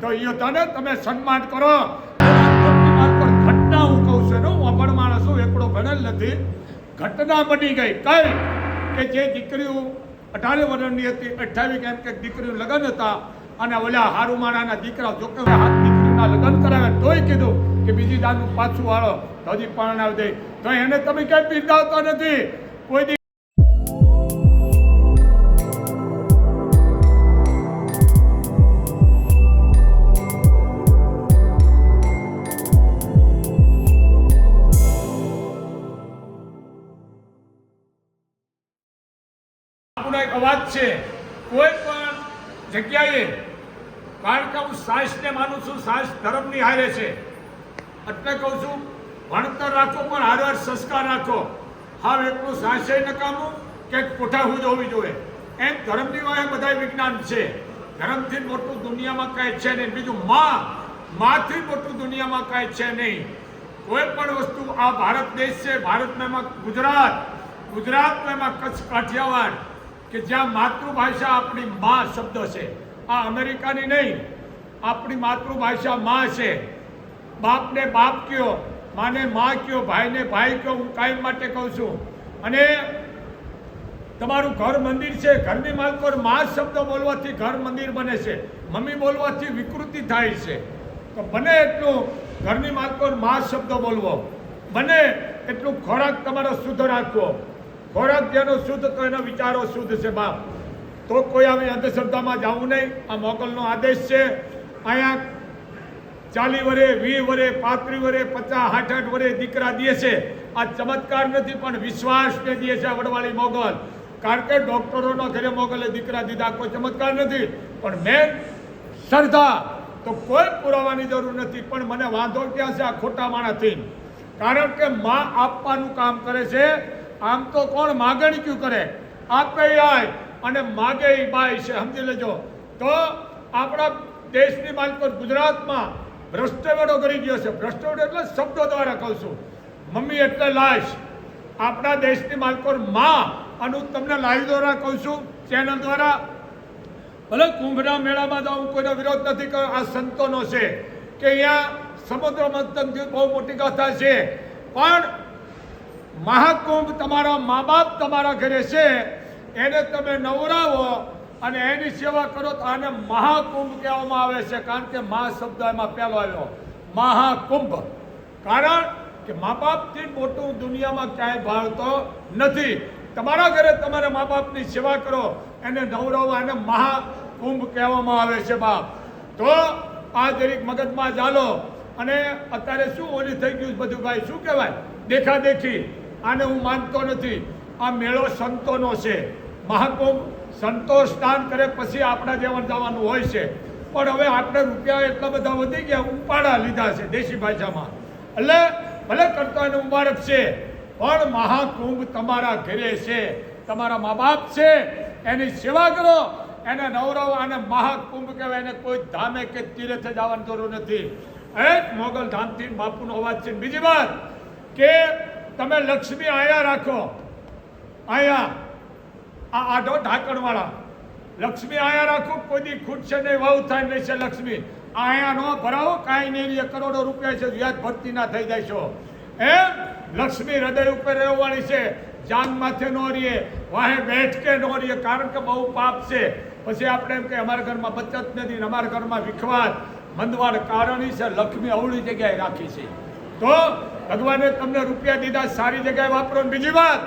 તો યોદ્ધાને તમે સન્માન કરો. ઘટના હું કહું છું ને, હું અભણ માણસ છું, એકડો ભણેલ નથી. ઘટના બની ગઈ. કઈ? કે જે દીકરીઓ અઢારે વર્ષની હતી, અઠ્ઠાવીસ એમ કે દીકરીઓ લગ્ન હતા, અને ઓલા હારુમાણાના દીકરા જો કે હાથ દીકરીના લગ્ન કરાવે તોય કીધું કે બીજી દાનું પાછું વાળો તો હજી પરણાવી દે. તો એને તમે ક્યાંય બિરદાવતા નથી. કોઈ એક અવાજ છે. કોઈ પણ જગ્યાએ કારણ કે હું સાહસને માનું છું સાહસ ધર્મની હારે છે. એટલે કહું છું, ભણતર રાખો પણ હારવાર સંસ્કાર રાખો. હાલ એટલું સાહસે નકામું કે કોઠાહુજ હોવી જોઈએ. એમ ધર્મની વાય બધા વિજ્ઞાન છે. ધર્મથી મોટું દુનિયામાં કાંઈ છે નહીં. બીજું માં, માથી મોટું દુનિયામાં કાંઈ છે નહીં. કોઈ પણ વસ્તુ આ ભારત દેશ છે, ભારતમાં ગુજરાત, ગુજરાતમાં કચ્છ, કાઠિયાવાડ કે જ્યાં માતૃભાષા આપણી મા શબ્દ છે. આ અમેરિકાની નહીં, આપણી માતૃભાષા મા છે. બાપને બાપ કયો, માને મા કયો, ભાઈને ભાઈ કયો, હું કાયમ માટે કહું છું. અને તમારું ઘર મંદિર છે, ઘરની માલ પર મા શબ્દ બોલવાથી ઘર મંદિર બને છે. મમ્મી બોલવાથી વિકૃતિ થાય છે. તો બને એટલું ઘરની માલ પર મા શબ્દ બોલવો. બને એટલું ખોરાક તમારો શુદ્ધ રાખવો. ખોરાક જેનો શુદ્ધ તો એના વિચારો શુદ્ધ છે બાપ. તો કોઈ આવી અંધશ્રદ્ધામાં જવું નહીં. આ મોગલનો આદેશ છે. અહીંયા ચાલી વરે વી વરે પાત્રી વરે, પચાસ આઠ આઠ વરે દીકરા દે છે. આ ચમત્કાર નથી, પણ વિશ્વાસને દે છે વડવાળી મોગલ. કારણ કે ડોક્ટરોના ઘરે મોગલે દીકરા દીધા, કોઈ ચમત્કાર નથી. પણ મેં શ્રદ્ધા. તો કોઈ પુરાવાની જરૂર નથી, પણ મને વાંધો ક્યાં છે આ ખોટા માણાથી કારણ કે માં આપવાનું કામ કરે છે આમ તો કોણ માગણી ક્યું કરે? આપે આય અને માગે એ બાય છે. સમજી લેજો. તો આપણા દેશની માલકો ગુજરાતમાં ભ્રષ્ટવેડો કરી ગયો છે. ભ્રષ્ટવેડો એટલે શબ્દો દ્વારા કહું છું. મમ્મી એટલે લાશ. આપણા દેશની માલકો માં હું તમને લાઈવ દ્વારા કહું છું, ચેનલ દ્વારા. ભલે કુંભના મેળામાં તો હું કોઈનો વિરોધ નથી કર્યો. આ સંતોનો છે કે અહીંયા સમુદ્ર મંથન બહુ મોટી કથા છે. પણ મહાકુંભ તમારા મા બાપ તમારા ઘરે છે, એને તમે નવરાવો અને એની સેવા કરો તો આને મહાકુંભ કહેવામાં આવે છે, કારણ કે મહા શબ્દ એમાં પહેલો આવ્યો. મહાકુંભ. કારણ કે મા બાપથી મોટું દુનિયામાં ક્યાંય ભાવતો નથી. તમારા ઘરે તમારા મા બાપની સેવા કરો, એને નવરાવો એને મહાકુંભ કહેવામાં આવે છે, બાપ. તો આ દરેક મગજમાં ચાલો અને અત્યારે શું ઓલી થઈ ગયું બધું ભાઈ? શું કહેવાય? દેખાદેખી. આને હું માનતો નથી. આ મેળો સંતોનો છે. મહાકુંભ સંતો સ્નાન કરે પછી આપણા જેવણ જવાનું હોય છે. પણ હવે આપણે રૂપિયા એટલા બધા વધી ગયા, ઉપાડા લીધા છે દેશી ભાષામાં. એટલે ભલે કરતો એને ઉમારક છે, પણ મહાકુંભ તમારા ઘરે છે. તમારા મા બાપ છે. એની સેવા કરો. એને નવરાવો અને મહાકુંભ કહેવાય. એને કોઈ ધામે કે તીર્થે જવાની જરૂર નથી. એ જ મોગલ ધામથી બાપુનો અવાજ છે. બીજી વાત કે તમે લક્ષ્મી આયા રાખો. આયા. આ આઢો ઢાંકણવાળા. લક્ષ્મી આયા રાખો કોઈ દી ખૂટશે નહીં, વાવ થાય નહીં છે લક્ષ્મી. આયા નો ભરાવો, કાંઈ નહીં રહીએ કરોડો રૂપિયા છે, વ્યાજ ભરતી ના થઈ જાય છો. એમ લક્ષ્મી હૃદય ઉપર રહેવાની છે જાન માથે નો રહીએ, વાહે બેઠકે નો રહીએ, કારણ કે બહુ પાપ છે. પછી આપણે એમ કે અમારા ઘરમાં બચત નથી અમારા ઘરમાં વિખવાદ. મંદવાડ કારણી છે, લક્ષ્મી અવળી જગ્યાએ રાખી છે. તો ભગવાને તમને રૂપિયા દીધા, સારી જગ્યાએ વાપરો બીજી વાત,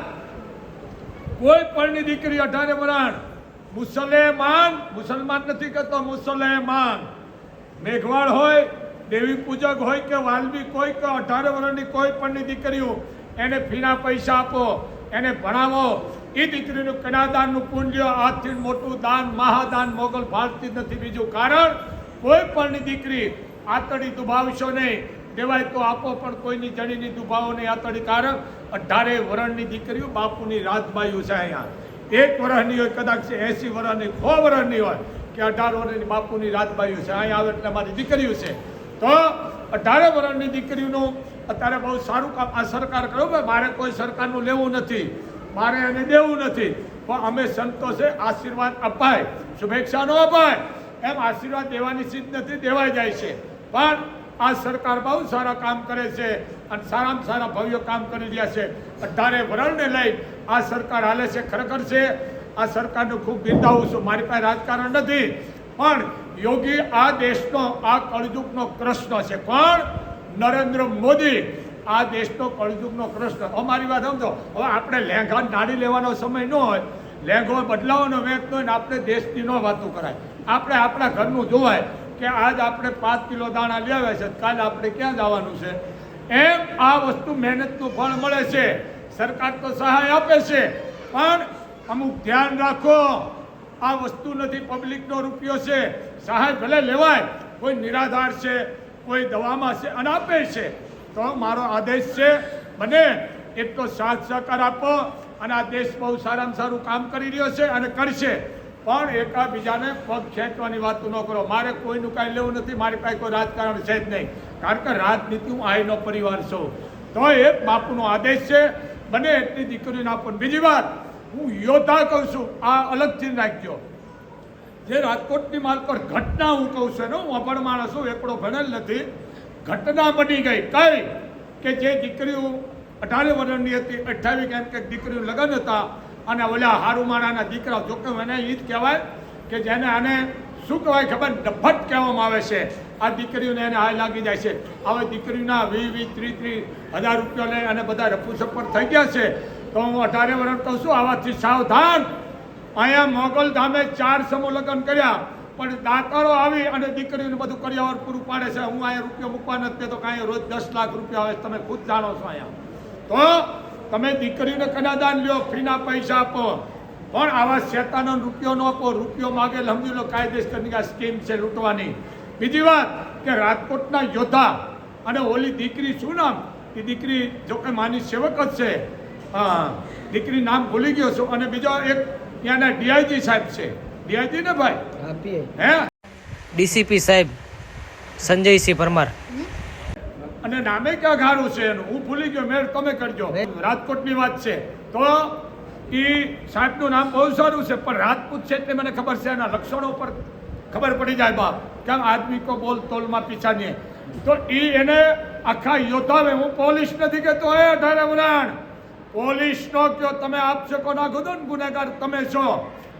કોઈ પણની દીકરી અઢારે વરાણ, મુસલેમાન, મુસલમાન નથી કહેતો, મુસલેમાન. મેઘવાળ હોય, દેવી પૂજક હોય કે વાલ્મી કોઈ કે અઢારે વર્ષની કોઈ પણની દીકરીઓ, એને ફીના પૈસા આપો, એને ભણાવો. એ દીકરીનું કન્યાદાનનું પુણ્ય આજથી મોટું દાન, મહાદાન મોગલ ભારતી નથી બીજું કારણ. કોઈ પણની દીકરી આતડી દુભાવશો નહીં. દેવાય તો આપો, પણ કોઈની જણીની દુભાવો નહીં આતળી કારણ અઢારે વરણની દીકરીઓ બાપુની રાજબાઈઓ છે અહીંયા. એક વરણની હોય, કદાચ છે એસી વરણની, સો વરણની હોય, કે અઢાર વરણની બાપુની રાજબાઈઓ છે. અહીંયા આવે એટલે મારી દીકરીઓ છે. તો અઢારે વરણની દીકરીઓનું અત્યારે બહુ સારું કામ આ સરકાર કર્યું ભાઈ મારે કોઈ સરકારનું લેવું નથી. મારે એને દેવું નથી. પણ અમે સંતોષે, આશીર્વાદ અપાય, શુભેચ્છાનો અપાય. એમ આશીર્વાદ દેવાની સીધ નથી, દેવાઈ જાય છે. પણ આ સરકાર બહુ સારા કામ કરે છે અને સારામાં સારા ભવ્ય કામ કરી રહ્યા છે. અઢારે વરણને લઈ આ સરકાર હાલે છે, ખરેખર છે. આ સરકારનું ખૂબ બિરદાવું છું. મારી પાસે રાજકારણ નથી, પણ યોગી આ દેશનો, આ કળયુગનો કૃષ્ણ છે. કોણ? નરેન્દ્ર મોદી. આ દેશનો કળયુગનો કૃષ્ણ. અમારી વાત સમજો. હવે આપણે લેંઘા નાડી લેવાનો સમય ન હોય. લેંઘો બદલાવાનો વેત ન હોય ને આપણે દેશની ન વાતો કરાય. આપણે આપણા ઘરનું જોવાય. કે આજ આપણે પાંચ કિલો દાણા લેવા છે, કાલે આપણે ક્યાં જવાનું છે? એમ આ વસ્તુ મહેનતનું ફળ મળે છે. સરકાર તો સહાય આપે છે, પણ અમુક ધ્યાન રાખો, આ વસ્તુ નથી પબ્લિકનો રૂપિયો છે. સહાય ભલે લેવાય, કોઈ નિરાધાર છે, કોઈ દવામાં છે, અને આપે છે. તો મારો આદેશ છે, બને એટલો સાથ સહકાર આપો, અને આ દેશ બહુ સારામાં સારું કામ કરી રહ્યો છે અને કરશે. પણ એકાબીજાને પગ ખેંચવાની વાત ન કરો. મારે કોઈનું કાંઈ લેવું નથી, મારી પાસે કોઈ રાજકારણ છે જ નહીં. કારણ કે રાજનીતિ હું આઈનો પરિવાર છું. તો એ બાપુનો આદેશ છે, બને એટલી દીકરીને આપો. બીજી વાત, હું યોદ્ધા કહું છું, આ અલગથી રાખજો. જે રાજકોટની માલ પર ઘટના હું કહું છું, એનો હું અભણ માણસ છું, એકડો ભણેલ નથી. ઘટના બની ગઈ. કઈ? કે જે દીકરીઓ અઢારે વર્ષની હતી અઠ્ઠાવીસ એમ કે દીકરીઓ લગ્ન હતા અને ઓલા હારુમાળાના દીકરા જોકે એને જ કહેવાય કે જેને આને શું કહેવાય ખબર? ડફટ કહેવામાં આવે છે. આ દીકરીઓને એને હાય લાગી જાય છે. હવે દીકરીના વી વી ત્રીસ ત્રીસ હજાર રૂપિયા લઈ અને બધા રફુસફર થઈ ગયા છે. તો હું અઢારે વર્ષ કહું છું, આવાથી સાવધાન. અહીંયા મોગલ ધામે ચાર સમૂહ લગ્ન કર્યા, પણ દાતારો આવી અને દીકરીને બધું કર્યાવર પૂરું પાડે છે. હું અહીંયા રૂપિયા મૂકવા નથી તો કાંઈ રોજ દસ લાખ રૂપિયા આવે. તમે ખુદ જાણો છો અહીંયા. તો તમે દીકરીને કન્યાદાન લ્યો ફીના પૈસા આપો. પણ આવા શેતાનો રૂપિયો ન આપો. રૂપિયો માગે સમજી લો કાયદેસરની આ સ્કીમ છે લૂંટવાની. બીજી વાત કે રાજકોટના યોદ્ધા અને ઓલી દીકરી શું નામ? એ દીકરી જો કે માની સેવક જ છે. હા દીકરી નામ ભૂલી ગયો છું. અને બીજો એક ત્યાંના ડીઆઈજી સાહેબ છે. ડીઆઈજી ને ભાઈ? હે ડીસીપી સાહેબ સંજયસિંહ પરમાર. અને નામે ક્યાં ઘાડું છે એનું? હું ભૂલી ગયો મેળ તમે કરજો. રાજકોટની વાત છે. તો એ સાહેબનું નામ બહુ સારું છે પણ રાજપૂત છે એટલે મને ખબર છે એના લક્ષણો પર ખબર પડી જાય બાપ. કેમ આદમી કો બોલ તોલમાં પીછા નહીં. તો એ એને આખા યોદ્ધાવે હું પોલીસ નથી કહેતો હે અઢારે ઉડાણ પોલીસનો કયો તમે આપશકો નાખો દો ને ગુનેગાર તમે છો.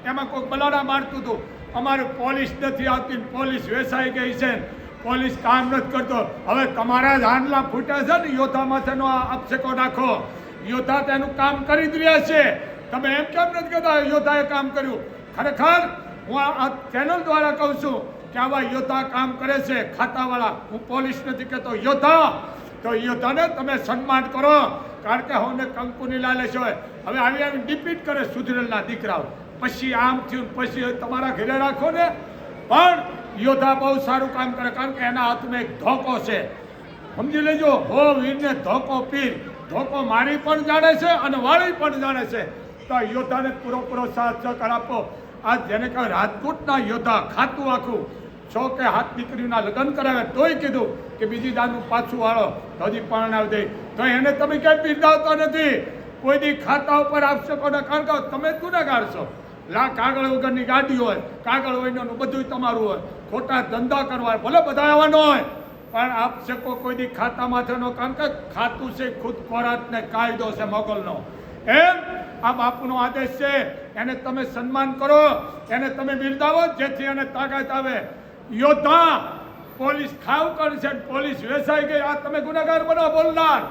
એમાં કોઈ બલાડા મારતું હતું. અમારે પોલીસ નથી આવતી પોલીસ વેસાઈ ગઈ છે પોલીસ કામ નથી કરતો. હવે તમારા જ હાંડલા ફૂટ્યા છે ને, યોદ્ધા માથેનો આ અપશેકો નાખો. યોદ્ધા તેનું કામ કરી જ રહ્યા છે. તમે એમ કેમ નથી કહેતા, યોદ્ધાએ કામ કર્યું? ખરેખર, હું આ ચેનલ દ્વારા કહું છું કે આવા યોદ્ધા કામ કરે છે, ખાતાવાળા. હું પોલીસ નથી કહેતો, યોદ્ધા! તો યોદ્ધાને તમે સન્માન કરો, કારણ કે હવે કંકુની લાલચ હોય. હવે આવી આવી ડિપીટ કરે સુધરેલના દીકરાઓ. પછી આમ થયું પછી તમારા ઘરે રાખો ને. પણ યોદ્ધા બહુ સારું કામ કરે, કારણ કે એના હાથમાં એક ધોકો છે. સમજી લેજો, હો વીરને ધોકો પીર. ધોકો મારી પણ જાણે છે અને વાળી પણ જાણે છે. તો યોદ્ધાને પૂરો સાથ સહકાર આપો. આ જેને કહેવાય રાજકોટના યોદ્ધા, ખાતું આખું. છો કે હાથ દીકરીના લગ્ન કરાવે, તોય કીધું કે બીજી દાનું પાછું વાળો, તો હજી પરણાવી દે. તો એને તમે ક્યાંય બિરદાવતા નથી. કોઈ દી ખાતા ઉપર આપશકો કોને? કારણ કે તમે ગુનેગાર છો. લા કાગળ વગરની ગાડી હોય, કાગળ હોય બધું તમારું હોય. ખોટા ધંધા કરવા, ભલે બધા આવવાનો હોય, પણ આપશકો કોઈ દી માથે નો કારણ કે ખાતું છે ખુદ ખોરાક ને કાયદો છે મોગલનો. એમ આ બાપુનો આદેશ છે, એને તમે સન્માન કરો, એને તમે બિરદાવો, જેથી એને તાકાત આવે. યોદ્ધા, પોલીસ ખાવ કરશે પોલીસ વેસાઈ ગઈ, આ તમે ગુનેગાર બનો બોલનાર.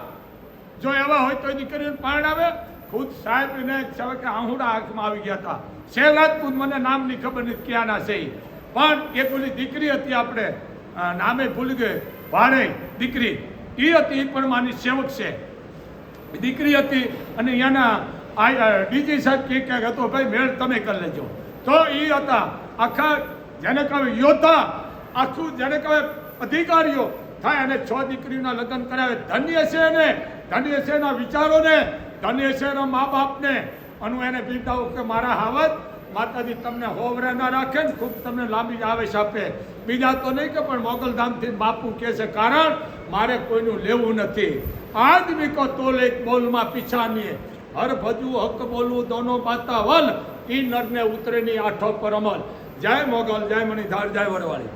જો એવા હોય તો દીકરીને પરણાવે. ખુદ સાહેબ એને કે આહુડા આંખમાં આવી ગયા હતા. છે રાજપૂત મને નામની ખબર નથી ક્યાંના છે. પણ એક ઓલી દીકરી હતી આપણે નામે ભૂલી ગઈ ભારે દીકરી. એ હતી એ પણ માની સેવક છે. દીકરી હતી અને અહીંયાના ડીજી સાહેબ કે ક્યાંક હતો, ભાઈ, મેળ તમે કરી લેજો. તો એ હતા. આખા જેને કહેવાય યોદ્ધા, આખું જેને કહેવાય અધિકારીઓ થાય અને છ દીકરીઓના લગ્ન કરાવે. ધન્ય છે એને ધન્ય છે એના વિચારોને ધન્ય છે એના મા બાપને. અને એને બિરદાવું કે, મારા હાવત માતાજી તમને હોવરે ના રાખે ને ખૂબ તમને લાંબી આવેશ આપે. બીજા તો નહીં કે, પણ મોગલધામથી બાપુ કહે છે, કારણ મારે કોઈનું લેવું નથી. આદમી કો તોલે બોલમાં પીછાનીએ હર ભજવું હક બોલવું દોનો બાતા વલ, ઈ નરને ઉતરેની આઠો પર અમલ જય મોગલ, જય મણિધાર, જય વડવાળી.